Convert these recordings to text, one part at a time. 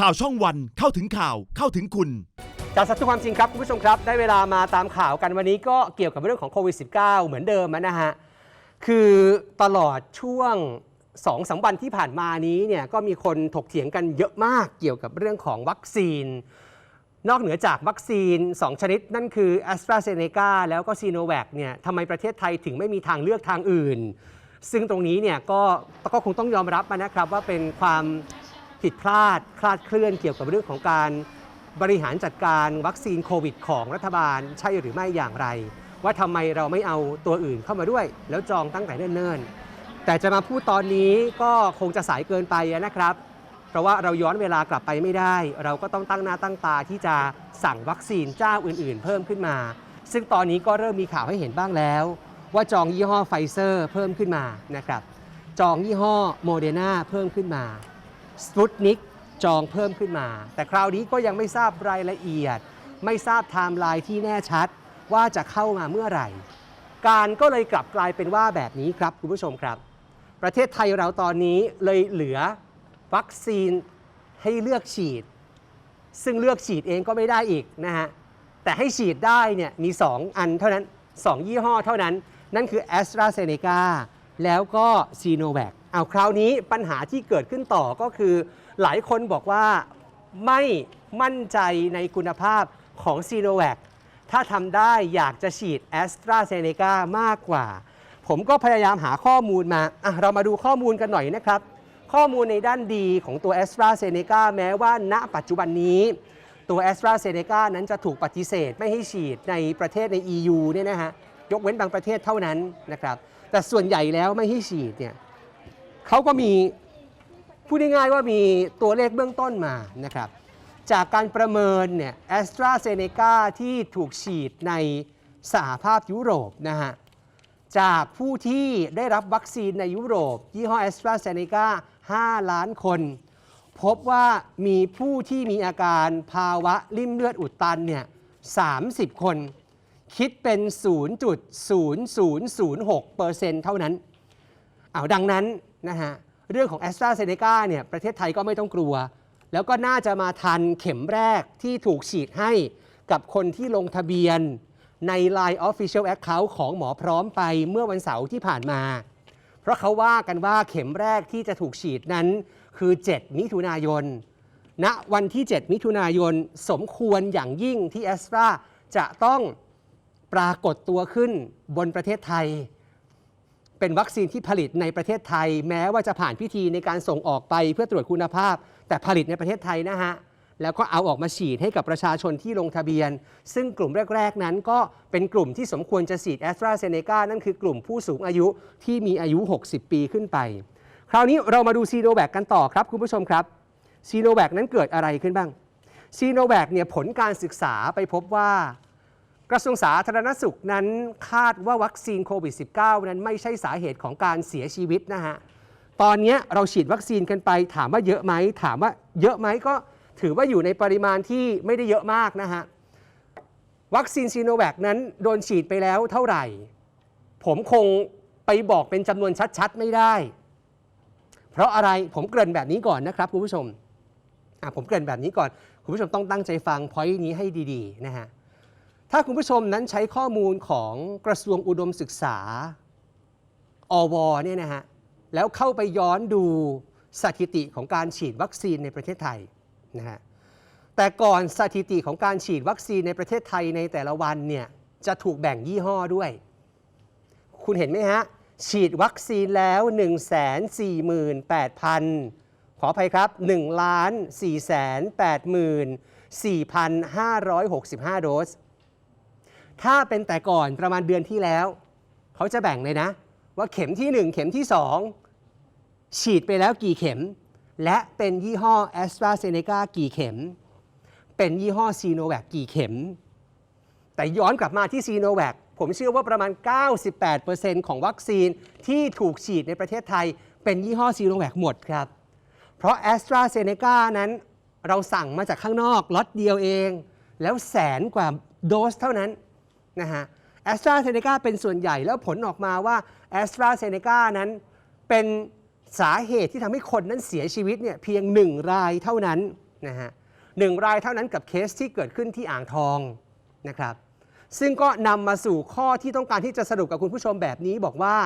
ข่าวช่องวันเข้าถึงข่าวเข้าถึงคุณ จากสัตว์ความจริงครับคุณผู้ชมครับ ได้เวลามาตามข่าวกันวันนี้ก็เกี่ยวกับเรื่องของโควิด -19 เหมือนเดิมนะฮะ คือตลอดช่วง2องสาวันที่ผ่านมานี้เนี่ยก็มีคนถกเถียงกันเยอะมากเกี่ยวกับเรื่องของวัคซีน นอกเหนือจากวัคซีน 2 ชนิดนั่นคือ a s t r a z เซ e c a แล้วก็ซีโนแวคเนี่ยทำไมประเทศไทยถึงไม่มีทางเลือกทางอื่น ซึ่งตรงนี้เนี่ยก็ก็คงต้องยอมรับนะครับว่าเป็นความ ผิดพลาดคลาดเคลื่อนเกี่ยวกับเรื่องของการบริหารจัดการวัคซีนโควิด ของรัฐบาลใช่หรือไม่อย่างไร ว่าทำไมเราไม่เอาตัวอื่นเข้ามาด้วย แล้วจองตั้งแต่เนิ่นๆ แต่จะมาพูดตอนนี้ก็คงจะสายเกินไปนะครับ เพราะว่าเราย้อนเวลากลับไปไม่ได้ เราก็ต้องตั้งหน้าตั้งตาที่จะสั่งวัคซีนเจ้าอื่น ๆ เพิ่มขึ้นมา ซึ่งตอนนี้ก็เริ่มมีข่าวให้เห็นบ้างแล้ว ว่าจองยี่ห้อไฟเซอร์เพิ่มขึ้นมานะครับจองยี่ห้อโมเดอร์นาเพิ่มขึ้นมา สปุตนิกจองเพิ่มขึ้นมา แต่คราวนี้ก็ยังไม่ทราบรายละเอียด ไม่ทราบไทม์ไลน์ที่แน่ชัดว่าจะเข้ามาเมื่อไหร่ การก็เลยกลับกลายเป็นว่าแบบนี้ครับคุณผู้ชมครับ ประเทศไทยเราตอนนี้เลยเหลือวัคซีนให้เลือกฉีด ซึ่งเลือกฉีดเองก็ไม่ได้อีกนะฮะแต่ให้ฉีดได้เนี่ยมี 2 อันเท่านั้น 2 ยี่ห้อเท่านั้น นั่นคือ a s t r a z เซ e c a แล้วก็ s i n o v a c เอาคราวนี้ปัญหาที่เกิดขึ้นต่อก็คือ หลายคนบอกว่าไม่มั่นใจในคุณภาพของ s i n o v a c ถ้าทำได้อยากจะฉีด a s t r a z เซ e c a มากกว่า ผมก็พยายามหาข้อมูลมาอะเรามาดูข้อมูลกันหน่อยนะครับ ข้อมูลในด้านดีของตัว a s t r a z เซ e c a แม้ว่าณปัจจุบันนี้ ตัว a s t r a z เซ e c a นั้นจะถูกปฏิเสธไม่ให้ฉีดในประเทศใน EU เนี่ยนะฮะยกเว้นบางประเทศเท่านั้นนะครับแต่ส่วนใหญ่แล้วไม่ให้ฉีดเนี่ย เขาก็มีพูดง่ายๆว่ามีตัวเลขเบื้องต้นมานะครับ จากการประเมินเนี่ยแอสตราเซเนกาที่ถูกฉีดในสหภาพยุโรปนะฮะจากผู้ที่ได้รับวัคซีนในยุโรป ยี่ห้อ a s t r a z เซ e c a 5ล้านคน พบว่ามีผู้ที่มีอาการภาวะริ่มเลือดอุดตันเนี่ย30 คน คิดเป็น 0.0006%เท่านั้น เอาดังนั้นนะฮะเรื่องของ a s t r a z เซ e c a เนี่ยประเทศไทยก็ไม่ต้องกลัว แล้วก็น่าจะมาทันเข็มแรกที่ถูกฉีดให้กับคนที่ลงทะเบียนใน Line Official Account ของหมอพร้อมไปเมื่อวันเสาร์ที่ผ่านมา เพราะเขาว่ากันว่าเข็มแรกที่จะถูกฉีดนั้นคือ 7 มิถุนายนณวันที่ 7 มิถุนายนสมควรอย่างยิ่งที่แอสตราจะต้องปรากฏตัวขึ้นบนประเทศไทย เป็นวัคซีนที่ผลิตในประเทศไทย แม้ว่าจะผ่านพิธีในการส่งออกไปเพื่อตรวจคุณภาพ แต่ผลิตในประเทศไทยนะฮะแล้วก็เอาออกมาฉีดให้กับประชาชนที่ลงทะเบียน ซึ่งกลุ่มแรก ๆ นั้นก็เป็นกลุ่มที่สมควรจะฉีดแอสตราเซเนกานั่นคือกลุ่มผู้สูงอายุที่มีอายุ 60 ปีขึ้นไป คราวนี้เรามาดูซีโนแวคกันต่อครับคุณผู้ชมครับซีโนแวคนั้นเกิดอะไรขึ้นบ้างซีโนแวคเนี่ยผลการศึกษาไปพบว่า กระทรวงสาธารณสุขนั้นคาดว่าวัคซีนโควิด -19 นั้นไม่ใช่สาเหตุของการเสียชีวิตนะฮะ ตอนนี้เราฉีดวัคซีนกันไป ถามว่าเยอะไหม ถามว่าเยอะไหมก็ถือว่าอยู่ในปริมาณที่ไม่ได้เยอะมากนะฮะ วัคซีนซีโนแวคนั้นโดนฉีดไปแล้วเท่าไหร่ ผมคงไปบอกเป็นจำนวนชัดๆ ไม่ได้ เพราะอะไรผมเกริ่นแบบนี้ก่อนนะครับคุณผู้ชมผมเกริ่นแบบนี้ก่อน คุณผู้ชมต้องตั้งใจฟังพอยต์นี้ให้ดีๆนะฮะ ถ้าคุณผู้ชมนั้นใช้ข้อมูลของกระทรวงอุดมศึกษา อวเนี่ยนะฮะ แล้วเข้าไปย้อนดูสถิติของการฉีดวัคซีนในประเทศไทยนะฮะ แต่ก่อนสถิติของการฉีดวัคซีนในประเทศไทยในแต่ละวันเนี่ยจะถูกแบ่งยี่ห้อด้วย คุณเห็นไหมฮะ ฉีดวัคซีนแล้ว 148,000 ขออภัยครับ 1,484,565 โดส ถ้าเป็นแต่ก่อนประมาณเดือนที่แล้ว เขาจะแบ่งเลยนะ ว่าเข็มที่ 1 เข็มที่ 2 ฉีดไปแล้วกี่เข็ม และเป็นยี่ห้อ a s t r a z เซ e c a กี่เข็ม เป็นยี่ห้อซีโนแวคกี่เข็ม แต่ย้อนกลับมาที่ซีโนแวคผมเชื่อว่าประมาณ 98%ของวัคซีนที่ถูกฉีดในประเทศไทย เป็นยี่ห้อซีโนแวคหมดครับ เพราะ a s t r a z เซ e c a นั้นเราสั่งมาจากข้างนอกล็อตเดียวเอง แล้วแสนกว่าโดสเท่านั้น นะฮะแอสตราเซเนกาเป็นส่วนใหญ่แล้วผลออกมาว่าแอสตราเซเนกานั้นเป็นสาเหตุที่ทำให้คนนั้นเสียชีวิตเนี่ยเพียงหนึ่งรายเท่านั้นนะฮะหนึ่งรายเท่านั้นกับเคสที่เกิดขึ้นที่อ่างทองนะครับซึ่งก็นำมาสู่ข้อที่ต้องการที่จะสรุปกับคุณผู้ชมแบบนี้บอกว่า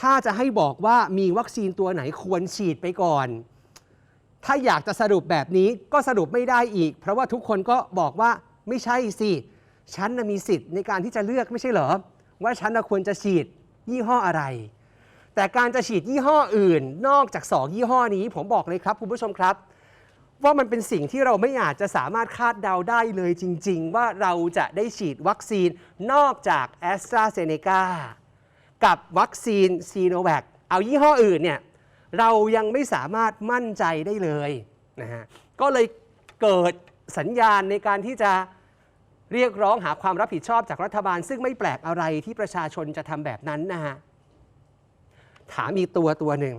ถ้าจะให้บอกว่ามีวัคซีนตัวไหนควรฉีดไปก่อน ถ้าอยากจะสรุปแบบนี้ก็สรุปไม่ได้อีก เพราะว่าทุกคนก็บอกว่าไม่ใช่สิ ฉันนะมีสิทธิ์ในการที่จะเลือกไม่ใช่เหรอ ว่าฉันนะควรจะฉีดยี่ห้ออะไร แต่การจะฉีดยี่ห้ออื่น นอกจาก 2 ยี่ห้อนี้ ผมบอกเลยครับคุณผู้ชมครับ ว่ามันเป็นสิ่งที่เราไม่อาจจะสามารถคาดเดาได้เลยจริง ๆ ว่าเราจะได้ฉีดวัคซีนนอกจาก a s t r a z เซ e c a กับวัคซีนซีโนแวคเอายี่ห้ออื่นเนี่ยเรายังไม่สามารถมั่นใจได้เลยนะฮะก็เลยเกิดสัญญาณในการที่จะ เรียกร้องหาความรับผิดชอบจากรัฐบาล ซึ่งไม่แปลกอะไรที่ประชาชนจะทำแบบนั้นนะฮะถามอีกตัวตัวหนึ่ง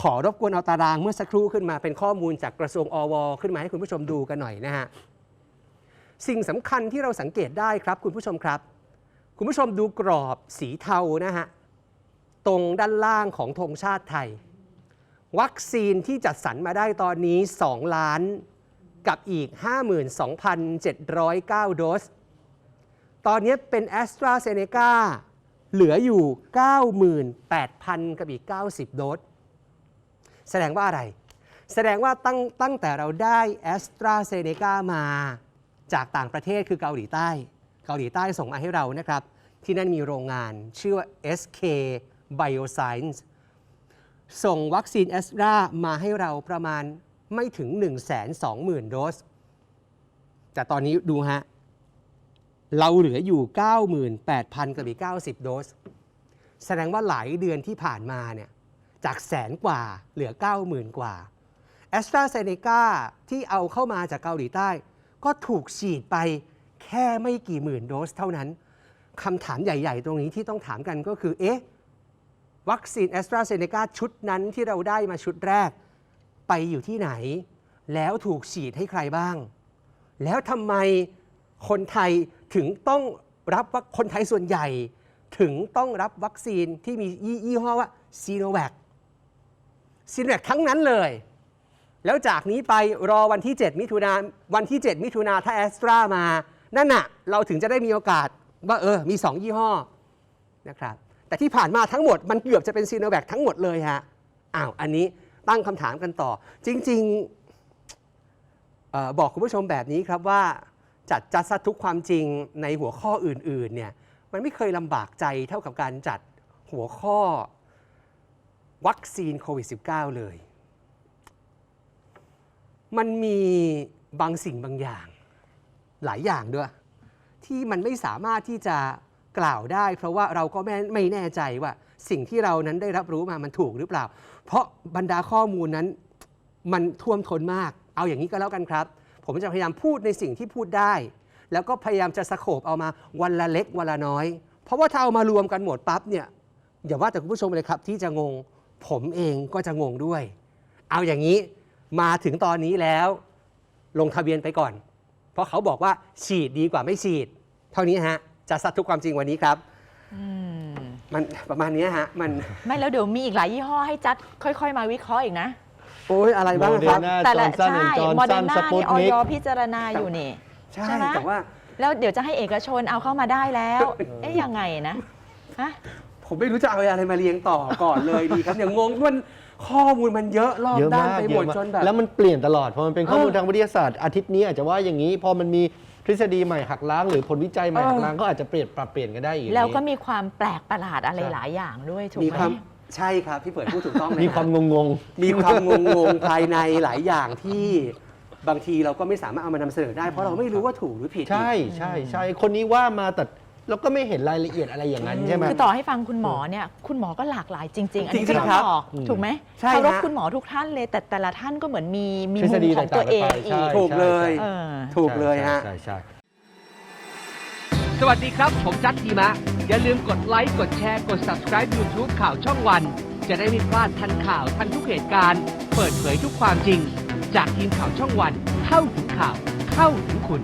ขอรบกวนเอาตารางเมื่อสักครู่ขึ้นมาเป็นข้อมูลจากกระทรวงอว ขึ้นมาให้คุณผู้ชมดูกันหน่อยนะฮะสิ่งสำคัญที่เราสังเกตได้ครับคุณผู้ชมครับ คุณผู้ชมดูกรอบสีเทานะฮะตรงด้านล่างของธงชาติไทย วัคซีนที่จัดสรรมาได้ตอนนี้ 2 ล้าน กับอีก 52,709 โดส ตอนนี้เป็น a s t r a z เซ e c a เหลืออยู่ 98,000 กับอีก 90 โดส แสดงว่าอะไร แสดงว่าตั้งตั้งแต่เราได้ a s t r a z เซ e c a มาจากต่างประเทศคือเกาหลีใต้ เกาหลีใต้ส่งมาให้เรานะครับ ที่นั่นมีโรงงานชื่อว่า SK Bioscience ส่งวัคซีนแอสตรามาให้เราประมาณ ไม่ถึง 120,000 โดส แต่ตอนนี้ดูฮะ เราเหลืออยู่ 98,000 กับอีก90 โดส แสดงว่าหลายเดือนที่ผ่านมาเนี่ยจากแสนกว่าเหลือ 90,000 กว่าแอสตราเซเนกาที่เอาเข้ามาจากเกาหลีใต้ ก็ถูกฉีดไปแค่ไม่กี่หมื่นโดสเท่านั้นคำถามใหญ่ ๆ ตรงนี้ที่ต้องถามกันก็คือ เอ๊ะ วัคซีนแอสตราเซเนกาชุดนั้นที่เราได้มาชุดแรก ไปอยู่ที่ไหน แล้วถูกฉีดให้ใครบ้าง แล้วทำไมคนไทยถึงต้องรับว่าคนไทยส่วนใหญ่ ถึงต้องรับวัคซีนที่มียี่ยห้อว่าซีโนแวคซีโนแวคทั้งนั้นเลย แล้วจากนี้ไปรอวันที่ 7 มิถุนาวันที่ 7 มิถุนาถ้าแอสตรามา นั่นน่ะ เราถึงจะได้มีโอกาสว่าเออ มี 2 ยี่ห้อนะครับแต่ที่ผ่านมาทั้งหมดมันเกือบจะเป็นซีโนแวคทั้งหมดเลยฮะอ้าวอันนี้ ตั้งคำถามกันต่อ จริงๆบอกคุณผู้ชมแบบนี้ครับว่าจัดจัดซัดทุกความจริงในหัวข้ออื่นๆเนี่ยมันไม่เคยลำบากใจเท่ากับการจัดหัวข้อวัคซีนโควิด -19 เลย มันมีบางสิ่งบางอย่าง หลายอย่างด้วย ที่มันไม่สามารถที่จะกล่าวได้ เพราะว่าเราก็ไม่ไม่แน่ใจว่า สิ่งที่เรานั้นได้รับรู้มามันถูกหรือเปล่า เพราะบรรดาข้อมูลนั้นมันท่วมท้นมาก เอาอย่างนี้ก็แล้วกันครับ ผมจะพยายามพูดในสิ่งที่พูดได้ แล้วก็พยายามจะสโคบเอามาวันละเล็กวันละน้อย เพราะว่าถ้าเอามารวมกันหมดปั๊บเนี่ยอย่าว่าแต่คุณผู้ชมเลยครับ ที่จะงง ผมเองก็จะงงด้วย เอาอย่างนี้มาถึงตอนนี้แล้ว ลงทะเบียนไปก่อน เพราะเขาบอกว่าฉีดดีกว่าไม่ฉีด เท่านี้ฮะจะซัดทุกความจริงวันนี้ครับ อืม มันประมาณนี้ฮะมันไม่แล้วเดี๋ยวมีอีกหลายยี่ห้อให้จัดค่อย ๆ มาวิเคราะห์อีกนะ โอ้ยอะไรบ้างครับ Moderna แต่ละ Johnson ใช่ Johnson โมเดอร์นา Sputnik นี่ออยพิจารณาอยู่นี่ ใช่ใช่ไหม แต่ว่า แล้วเดี๋ยวจะให้เอกชนเอาเข้ามาได้แล้ว เอ๊ยยังไงนะฮะ ผมไม่รู้จะเอาอะไรมาเรียงต่อก่อนเลยดีครับอย่างงงมัน ข้อมูลมันเยอะรอบเยอะด้านมากไปเยหมดอะมากจนแบบ แล้วมันเปลี่ยนตลอดพอมันเป็นข้อมูลเออทางวิทยาศาสตร์อาทิตย์นี้อาจจะว่าอย่างนี้ พอมันมีทฤษฎีใหม่หักล้าง หรือผลวิจัยใหม่เออ หักล้างก็อาจจะเปลี่ยนปรับเปลี่ยนกันได้อีก แล้วก็มีความแปลกประหลาดอะไรหลายอย่างด้วยถูกมีไหม ความใช่ครับพี่เปิดพูดถูกต้องเลยมีความฮะงง มีความงงงๆภายในหลายอย่างที่บางทีเราก็ไม่สามารถเอามานำเสนอได้เพราะเราไม่รู้ว่าถูกหรือผิด ๆ ใช่ใช่ใช่คนนี้ว่ามาแต่ เราก็ไม่เห็นรายละเอียดอะไรอย่างนั้นใช่ไหม คือต่อให้ฟังคุณหมอเนี่ยคุณหมอก็หลากหลายจริง ๆ อันนี้จริก็งๆต้องครับบอกอืมถูกไหมใช่เคารพฮะ คุณหมอทุกท่านเลยแต่แต่ละท่านก็เหมือนมีมีทฤมุษมฎีของตัวเองต่างๆไปอีใช่กถูกเลย เออ ถูกเลยฮะ ใช่ใช่ สวัสดีครับ ผมจัดทีมะ อย่าลืมกดไลค์ กดแชร์ กด subscribe YouTube ข่าวช่องวัน จะได้ไม่พลาดทันข่าวทันทุกเหตุการณ์ เปิดเผยทุกความจริง จากทีมข่าวช่องวัน เข้าถึงข่าว เข้าถึงคุณ